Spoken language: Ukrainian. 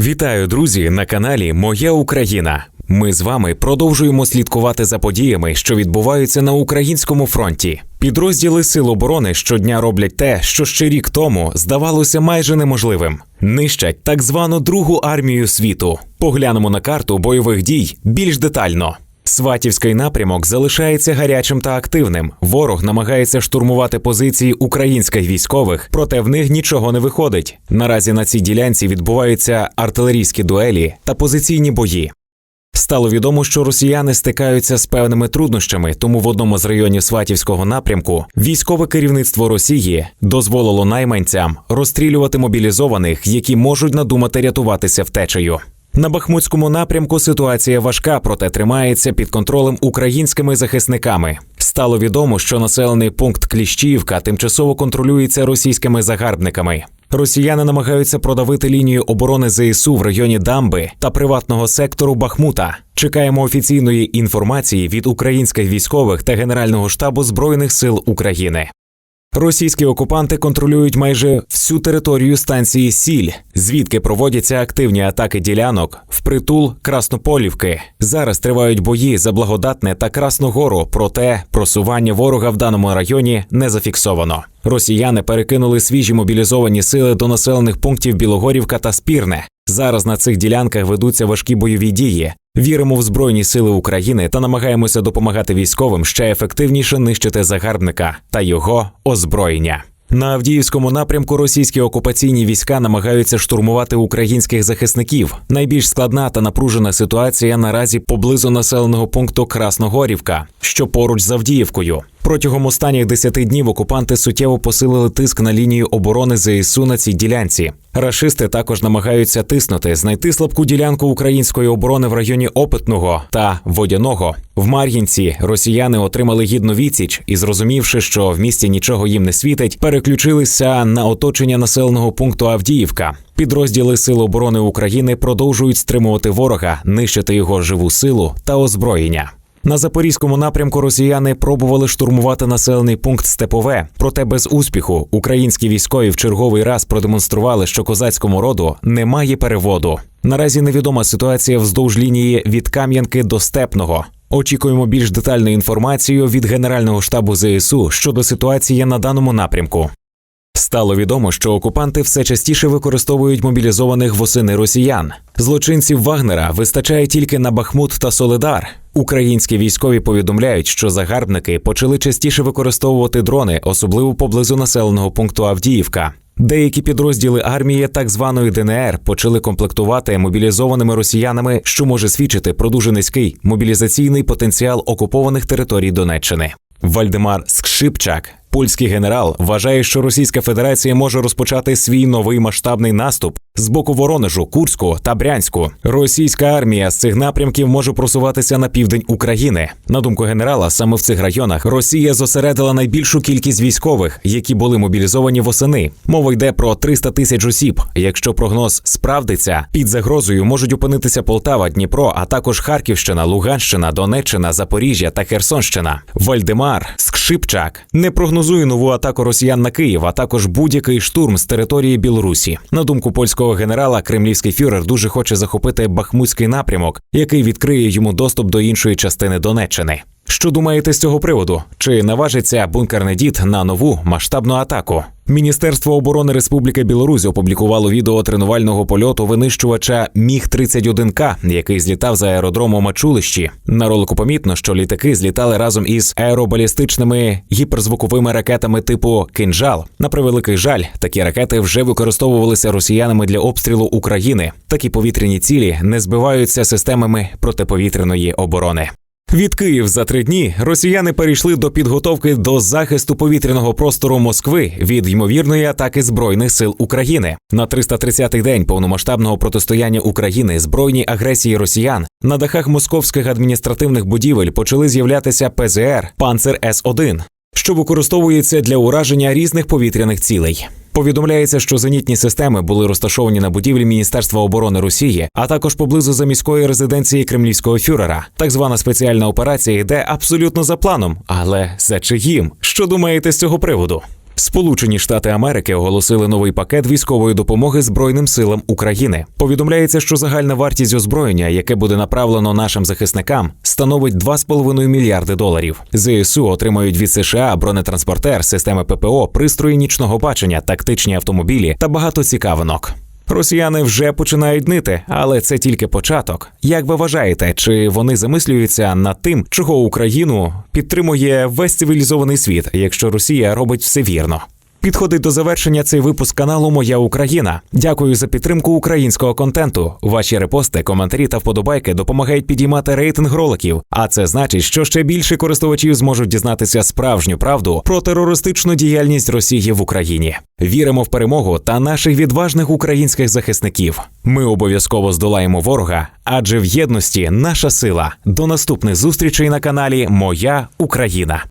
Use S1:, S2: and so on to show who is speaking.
S1: Вітаю, друзі, на каналі Моя Україна. Ми з вами продовжуємо слідкувати за подіями, що відбуваються на українському фронті. Підрозділи Сил оборони щодня роблять те, що ще рік тому здавалося майже неможливим. Нищать так звану другу армію світу. Поглянемо на карту бойових дій більш детально. Сватівський напрямок залишається гарячим та активним. Ворог намагається штурмувати позиції українських військових, проте в них нічого не виходить. Наразі на цій ділянці відбуваються артилерійські дуелі та позиційні бої. Стало відомо, що росіяни стикаються з певними труднощами, тому в одному з районів Сватівського напрямку військове керівництво Росії дозволило найманцям розстрілювати мобілізованих, які можуть надумати рятуватися втечею. На Бахмутському напрямку ситуація важка, проте тримається під контролем українськими захисниками. Стало відомо, що населений пункт Кліщіївка тимчасово контролюється російськими загарбниками. Росіяни намагаються продавити лінію оборони ЗСУ в районі Дамби та приватного сектору Бахмута. Чекаємо офіційної інформації від українських військових та Генерального штабу Збройних сил України. Російські окупанти контролюють майже всю територію станції Сіль, звідки проводяться активні атаки ділянок впритул Краснополівки. Зараз тривають бої за благодатне та Красногору, проте просування ворога в даному районі не зафіксовано. Росіяни перекинули свіжі мобілізовані сили до населених пунктів Білогорівка та Спірне. Зараз на цих ділянках ведуться важкі бойові дії. Віримо в Збройні Сили України та намагаємося допомагати військовим ще ефективніше нищити загарбника та його озброєння. На Авдіївському напрямку російські окупаційні війська намагаються штурмувати українських захисників. Найбільш складна та напружена ситуація наразі поблизу населеного пункту Красногорівка, що поруч з Авдіївкою. Протягом останніх 10 днів окупанти суттєво посилили тиск на лінію оборони ЗСУ на цій ділянці. Рашисти також намагаються тиснути, знайти слабку ділянку української оборони в районі Опитного та Водяного. В Мар'їнці росіяни отримали гідну відсіч і, зрозумівши, що в місті нічого їм не світить, переключилися на оточення населеного пункту Авдіївка. Підрозділи Сил оборони України продовжують стримувати ворога, нищити його живу силу та озброєння. На запорізькому напрямку росіяни пробували штурмувати населений пункт Степове, проте без успіху українські військові в черговий раз продемонстрували, що козацькому роду немає переводу. Наразі невідома ситуація вздовж лінії від Кам'янки до Степного. Очікуємо більш детальну інформацію від Генерального штабу ЗСУ щодо ситуації на даному напрямку. Стало відомо, що окупанти все частіше використовують мобілізованих восени росіян. Злочинців Вагнера вистачає тільки на Бахмут та Солидар. Українські військові повідомляють, що загарбники почали частіше використовувати дрони, особливо поблизу населеного пункту Авдіївка. Деякі підрозділи армії так званої ДНР почали комплектувати мобілізованими росіянами, що може свідчити про дуже низький мобілізаційний потенціал окупованих територій Донеччини. Вальдемар Скшипчак, польський генерал, вважає, що Російська Федерація може розпочати свій новий масштабний наступ з боку Воронежу, Курську та Брянську. Російська армія з цих напрямків може просуватися на південь України. На думку генерала, саме в цих районах Росія зосередила найбільшу кількість військових, які були мобілізовані восени. Мова йде про 300 тисяч осіб. Якщо прогноз справдиться, під загрозою можуть опинитися Полтава, Дніпро, а також Харківщина, Луганщина, Донеччина, Запоріжжя та Херсонщина. Вальдемар Скшипчак не прогнозує нову атаку росіян на Київ, а також будь-який штурм з території Білорусі. На думку польського генерала, кремлівський фюрер дуже хоче захопити Бахмутський напрямок, який відкриє йому доступ до іншої частини Донеччини. Що думаєте з цього приводу? Чи наважиться бункерний дід на нову масштабну атаку? Міністерство оборони Республіки Білорусь опублікувало відео тренувального польоту винищувача Міг 31 к який злітав за аеродромом Мачулищі. На ролику помітно, що літаки злітали разом із аеробалістичними гіперзвуковими ракетами типу Кинжал. На превеликий жаль, такі ракети вже використовувалися росіянами для обстрілу України. Такі повітряні цілі не збиваються системами протиповітряної оборони. Від Київ за три дні росіяни перейшли до підготовки до захисту повітряного простору Москви від ймовірної атаки збройних сил України на 330-й день повномасштабного протистояння України збройній агресії росіян на дахах московських адміністративних будівель почали з'являтися ПЗР Панцер С 1 що використовується для ураження різних повітряних цілей. Повідомляється, що зенітні системи були розташовані на будівлі Міністерства оборони Росії, а також поблизу заміської резиденції кремлівського фюрера. Так звана спеціальна операція йде абсолютно за планом. Але за чиїм? Що думаєте з цього приводу? Сполучені Штати Америки оголосили новий пакет військової допомоги Збройним силам України. Повідомляється, що загальна вартість озброєння, яке буде направлено нашим захисникам, становить 2,5 мільярди доларів. ЗСУ отримають від США бронетранспортер, системи ППО, пристрої нічного бачення, тактичні автомобілі та багато цікавинок. Росіяни вже починають нити, але це тільки початок. Як ви вважаєте, чи вони замислюються над тим, чого Україну підтримує весь цивілізований світ, якщо Росія робить все вірно? Підходить до завершення цей випуск каналу Моя Україна. Дякую за підтримку українського контенту. Ваші репости, коментарі та вподобайки допомагають підіймати рейтинг роликів. А це значить, що ще більше користувачів зможуть дізнатися справжню правду про терористичну діяльність Росії в Україні. Віримо в перемогу та наших відважних українських захисників. Ми обов'язково здолаємо ворога, адже в єдності наша сила. До наступних зустрічей на каналі Моя Україна.